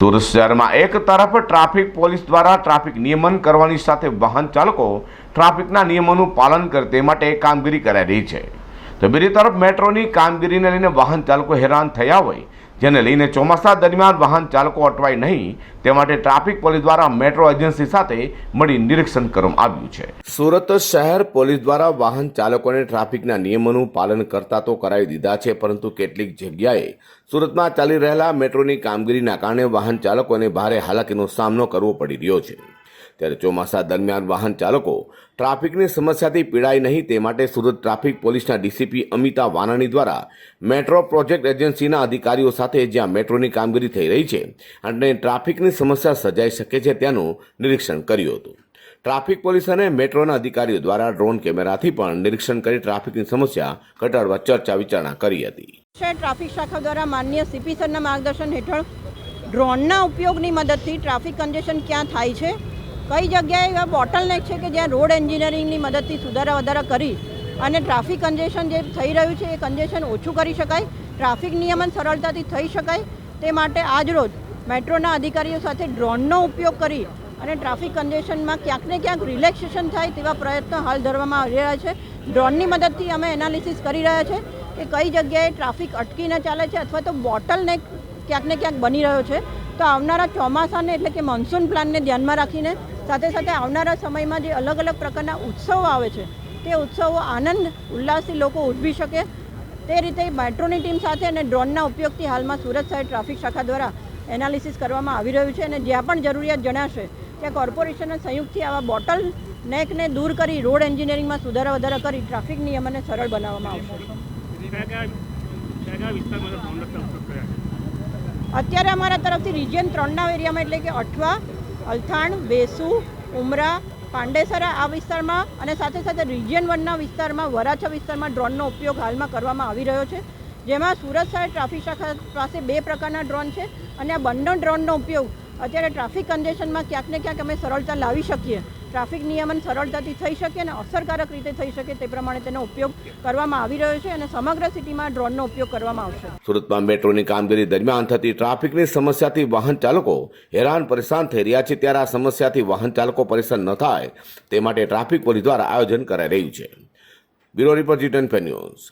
સુરત શહેરમાં એક તરફ ટ્રાફિક પોલીસ દ્વારા ટ્રાફિક નિયમન કરવાની સાથે વાહન ચાલકો ટ્રાફિકના નિયમોનું પાલન કરે તે માટે કામગીરી કરાઈ રહી છે. તો બીજી તરફ મેટ્રોની કામગીરીને લઈને વાહન ચાલકો હેરાન થયા હોય, જેને લઈને ચોમાસા દરમિયાન વાહન ચાલકો અટવાય નહીં, તે માટે ટ્રાફિક પોલીસ દ્વારા મેટ્રો એજન્સી સાથે મળી નિરીક્ષણ કરવામાં આવ્યું છે. સુરત શહેર પોલીસ દ્વારા વાહન ચાલકોને ટ્રાફિકના નિયમોનું પાલન કરતા તો કરાવી દીધા છે, પરંતુ કેટલીક જગ્યાએ સુરતમાં ચાલી રહેલા મેટ્રોની કામગીરીના કારણે વાહન ચાલકોને ભારે હાલાકીનો સામનો કરવો પડી રહ્યો છે. ત્યારે ચોમાસા દરમિયાન વાહન ચાલકો ટ્રાફિકની સમસ્યાથી પીડાય નહીં તે માટે સુરત ટ્રાફિક પોલીસના ડીસીપી અમિતા વાનાણી દ્વારા મેટ્રો પ્રોજેક્ટ એજન્સીના અધિકારીઓ સાથે જ્યાં મેટ્રોની કામગીરી થઈ રહી છે અને ટ્રાફિકની સમસ્યા સર્જાઈ શકે છે ત્યાંનું નિરીક્ષણ કર્યું હતું. ટ્રાફિક પોલીસ અને મેટ્રોના અધિકારીઓ દ્વારા ડ્રોન કેમેરાથી પણ નિરીક્ષણ કરી ટ્રાફિકની સમસ્યા ઘટાડવા ચર્ચા વિચારણા કરી હતી. ટ્રાફિક શાખા દ્વારા માન્ય સીપી સરના માર્ગદર્શન હેઠળ ડ્રોનના ઉપયોગની મદદથી ટ્રાફિક કન્જેશન ક્યાં થાય છે? કઈ જગ્યાએ બોટલનેક છે કે જ્યાં રોડ એન્જિનિયરિંગની મદદથી સુધારા વધારા કરી અને ટ્રાફિક કન્જેશન જે થઈ રહ્યું છે એ કન્જેશન ઓછું કરી શકાય ટ્રાફિક નિયમન સરળતાથી થઈ શકાય. તે માટે આજરોજ મેટ્રોના અધિકારીઓ સાથે ડ્રોનનો ઉપયોગ કરી અને ટ્રાફિક કન્જેશનમાં ક્યાંક ને ક્યાંક રિલેક્સેશન થાય તેવા પ્રયત્નો હાલ ધરવામાં આવી રહ્યા છે. ડ્રોનની મદદથી અમે એનાલિસિસ કરી રહ્યા છે કે કઈ જગ્યાએ ટ્રાફિક અટકીને ચાલે છે અથવા તો બોટલને ક્યાંક ને ક્યાંક બની રહ્યો છે. તો આવનારા ચોમાસાને એટલે કે મોન્સૂન પ્લાનને ધ્યાનમાં રાખીને સાથે સાથે આવનારા સમયમાં જે અલગ અલગ પ્રકારના ઉત્સવો આવે છે, તે ઉત્સવો આનંદ, ઉલ્લાસથી લોકો ઉજવી શકે. તે રીતે મેટ્રોની ટીમ સાથે અને ડ્રોનના ઉપયોગથી હાલમાં સુરત શહેર ટ્રાફિક શાખા દ્વારા એનાલિસિસ કરવામાં આવી રહ્યું છે અને જ્યાં પણ જરૂરિયાત જણાશે, ત્યાં કોર્પોરેશનના સંયુક્તથી આવા બોટલ નેકને દૂર કરી રોડ એન્જિનિયરિંગમાં સુધારા વધારા કરી ટ્રાફિક નિયમોને સરળ બનાવવામાં આવશે. અત્યારે અમારા તરફથી રિજિયન ત્રણના એરિયામાં એટલે કે અઠવા અલથાણ વેસુ ઉમરા, પાંડેસરા આ વિસ્તારમાં અને સાથે સાથે રિજિયન વનના વિસ્તારમાં, વરાછા વિસ્તારમાં ડ્રોનનો ઉપયોગ હાલમાં કરવામાં આવી રહ્યો છે. જેમાં સુરત શહેર ટ્રાફિક શાખા પાસે બે પ્રકારના ડ્રોન છે અને આ બંને ડ્રોનનો ઉપયોગ અત્યારે ટ્રાફિક કન્જેશનમાં ક્યાંક ને ક્યાંક અમે સરળતા લાવી શકીએ. ટ્રાફિક નિયમન સરળતાથી થઈ શકે અને અસરકારક રીતે થઈ શકે તે પ્રમાણે તેનો ઉપયોગ કરવામાં આવી રહ્યો છે અને સમગ્ર સિટીમાં ડ્રોનનો ઉપયોગ કરવામાં આવશે. સુરતમાં મેટ્રોની કામગીરી દરમિયાન થતી ટ્રાફિકની સમસ્યાથી વાહન ચાલકો હેરાન પરેશાન થઈ રહ્યા છે. ત્યારે આ સમસ્યાથી વાહન ચાલકો પરેશાન ન થાય તે માટે ટ્રાફિક પોલીસ દ્વારા આયોજન કરાઈ રહ્યું છે. બ્યુરો રિપોર્ટ જીટન ન્યૂઝ.